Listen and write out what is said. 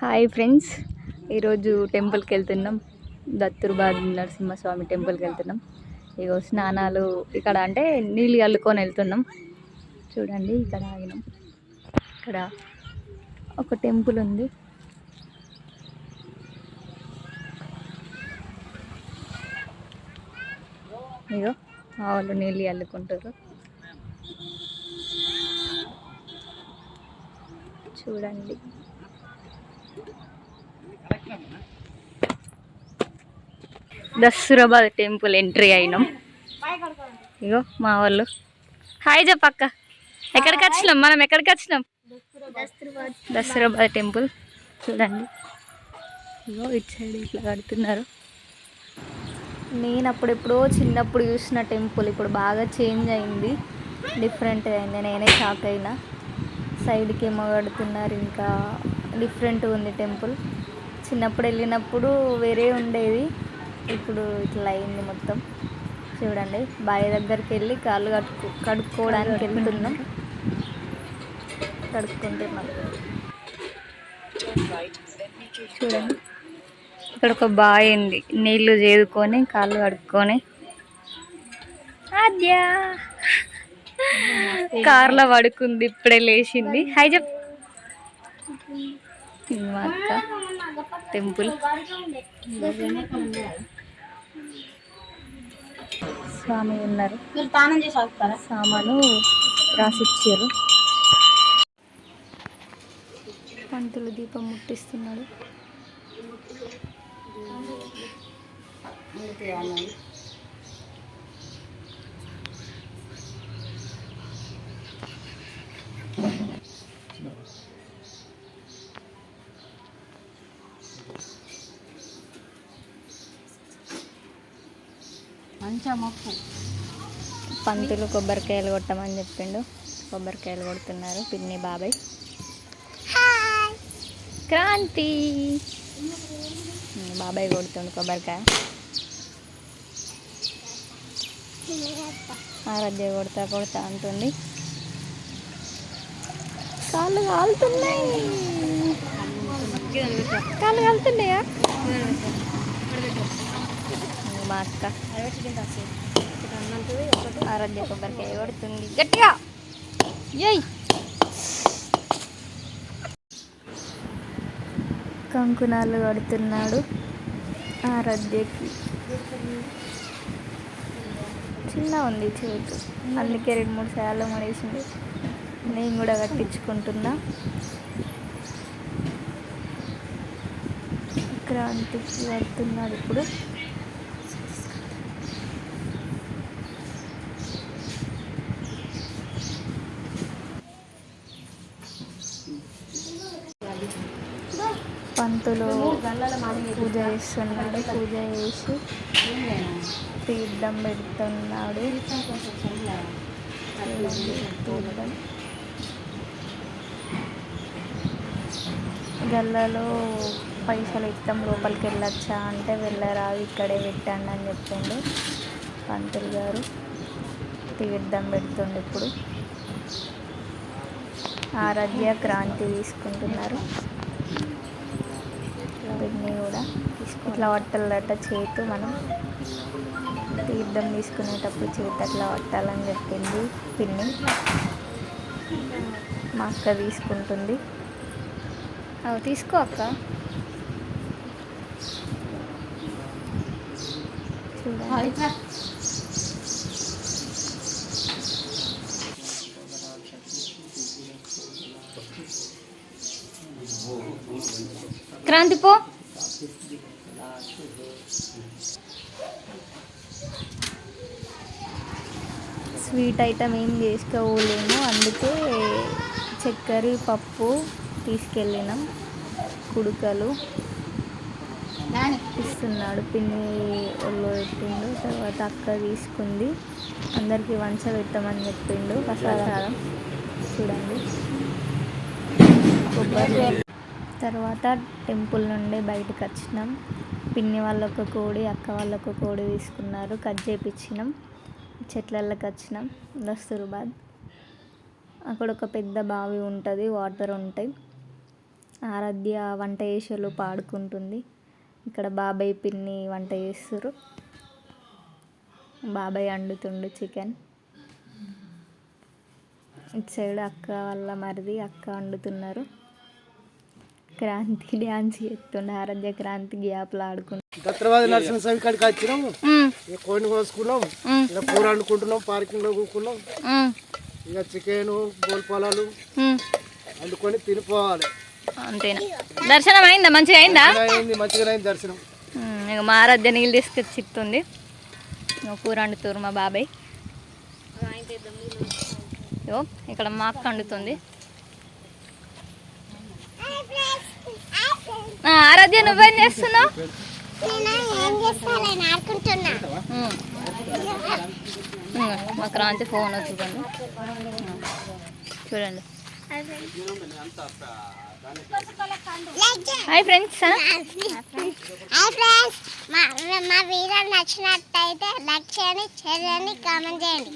Hi friends. ఈరోజు టెంపుల్కి వెళ్తున్నాం. దత్తుర్బాద్ నరసింహస్వామి టెంపుల్కి వెళ్తున్నాం. ఇగో స్నానాలు ఇక్కడ అంటే నీళ్ళు అల్లుకొని వెళ్తున్నాం. చూడండి ఇక్కడ ఆగినాం. ఇక్కడ ఒక టెంపుల్ ఉంది. ఇగో ఆవులు వాళ్ళు నీళ్ళు చల్లుకుంటారు చూడండి. దస్సురాబాద్ టెంపుల్ ఎంట్రీ అయినాం. ఇగో మా వాళ్ళు. హాయ్ చెప్పక్క. ఎక్కడికి వచ్చినాం? మనం ఎక్కడికి వచ్చినాం? దసరాబాద్ టెంపుల్. చూడండి. ఇగో ఇటు సైడ్ ఇట్లా కడుతున్నారు. నేను అప్పుడెప్పుడో చిన్నప్పుడు చూసిన టెంపుల్. ఇప్పుడు బాగా చేంజ్ అయింది. డిఫరెంట్ అయింది. నేనే షాక్ అయినా. సైడ్కి ఏమో కడుతున్నారు. ఇంకా డిఫరెంట్ ఉంది టెంపుల్. చిన్నప్పుడు వెళ్ళినప్పుడు వేరే ఉండేది. ఇప్పుడు ఇట్లా అయింది మొత్తం. చూడండి బావి దగ్గరికి వెళ్ళి కాళ్ళు కడుక్కు కడుక్కోవడానికి వెళ్తున్నాం కడుక్కుంటున్నాం. చూడండి ఇక్కడ ఒక బావి ఉంది. నీళ్ళు చేదుకొని కాళ్ళు కడుక్కొని. అద్యా కార్లో పడుకుంది ఇప్పుడే లేచింది. హాయ్ చెప్ ఇది మా అక్క. టెంపుల్. స్వామి ఉన్నారు. సామాను రాసిచ్చారు. పంతులు దీపం ముట్టిస్తున్నాడు. మంచిగా మొక్కు పంతులు కొబ్బరికాయలు కొట్టమని చెప్పిండు. కొబ్బరికాయలు కొడుతున్నారు పిన్ని బాబాయ్. క్రాంతి. బాబాయ్ కొడుతుండు కొబ్బరికాయ. ఆరాధ్య కొడతా కొడతా అంటుంది. కాళ్ళు కాలుతున్నాయి. కాళ్ళు కాలుతున్నాయా? మా అక్క ఆరోగ్య కొబ్బరికాయ పడుతుంది గట్టిగా! ఏయ్! కంకునాలు కడుతున్నాడు ఆరాధ్యకి చిన్న ఉంది చేతు. అందుకే రెండు మూడు సార్లు మడేసింది. నేను కూడా కట్టించుకుంటున్నా. క్రాంతికి వెళ్తున్నాడు ఇప్పుడు. పంతులు పూజ చేస్తున్నాడు. పూజ చేసి తీర్థం పెడుతున్నాడు. తీర్థం. గల్లలో పైసలు ఇస్తాం లోపలికి వెళ్ళొచ్చా అంటే వెళ్ళరాదు ఇక్కడే పెట్టండి అని చెప్పిండు పంతులు గారు. తీర్థం పెడుతుండు ఇప్పుడు. ఆరాధ్య క్రాంతి తీసుకుంటున్నారు. పిన్ని కూడా ఇట్లా పట్టాలట చేతు మనం తీర్థం తీసుకునేటప్పుడు చేతి అట్లా పట్టాలని చెప్పింది పిన్ని మా అక్క తీసుకుంటుంది. అవి తీసుకో అక్క. చూడండి. క్రాంతి పో. స్వీట్ ఐటమ్ ఏం చేసుకోలేము అందుకే చక్కెర పప్పు తీసుకెళ్ళినాం. కుడుకలు ఇస్తున్నాడు పిన్ని ఒళ్ళు పెట్టిండు తర్వాత అక్క తీసుకుంది. అందరికి వంచ పెట్టమని చెప్పిండు ప్రసాదం. చూడండి. కొబ్బరి తర్వాత టెంపుల్ నుండి బయటకు వచ్చినాం. పిన్ని వాళ్ళొక కోడి అక్క వాళ్ళొక కోడి తీసుకున్నారు. కట్ చేపించినాం చెట్లలోకి వచ్చినాం. దస్తూరుబాద్ అక్కడ ఒక పెద్ద బావి ఉంటుంది వాటర్ ఉంటాయి. ఆరాధ్య వంట చేసేలో పాడుకుంటుంది. ఇక్కడ బాబాయ్ పిన్ని వంట చేస్తారు. బాబాయ్ వండుతుండు చికెన్. ఇటు సైడ్ అక్క వాళ్ళ మరిది అక్క వండుతున్నారు. క్రాంతి డ్యాన్స్ చేస్తుండే ఆరాధ్య క్రాంతి గ్యాప్లో ఆడుకుంటు దత్రవాది నరసింహ స్వామి కాడికి వచ్చినాం. కోడిని కోసుకున్నాం. ఇక కూర వండుకుంటున్నాం పార్కింగ్లో కూకున్నాం. ఇక చికెన్ గోల్పాలాలు వండుకొని తినిపోవాలి. అంతేనా? దర్శనం అయిందా? మంచిగా అయిందా? అయింది మంచిగా అయింది దర్శనం. ఇక మా ఆరాధ్య నీళ్ళు తీసుకొచ్చి ఇస్తుంది కూర వండుతారు మా బాబాయ్. ఇక్కడ మా అక్క వండుతుంది. ఆరాధ్య నువ్వేం చేస్తున్నావు? మా క్రాంతి ఫోన్ వచ్చుకోండి చూడండి. హాయ్ ఫ్రెండ్స్ హాయ్ ఫ్రెండ్స్ మా మా వీడియో నచ్చినట్టయితే లైక్ చేయండి షేర్ చేయండి కామెంట్ చేయండి.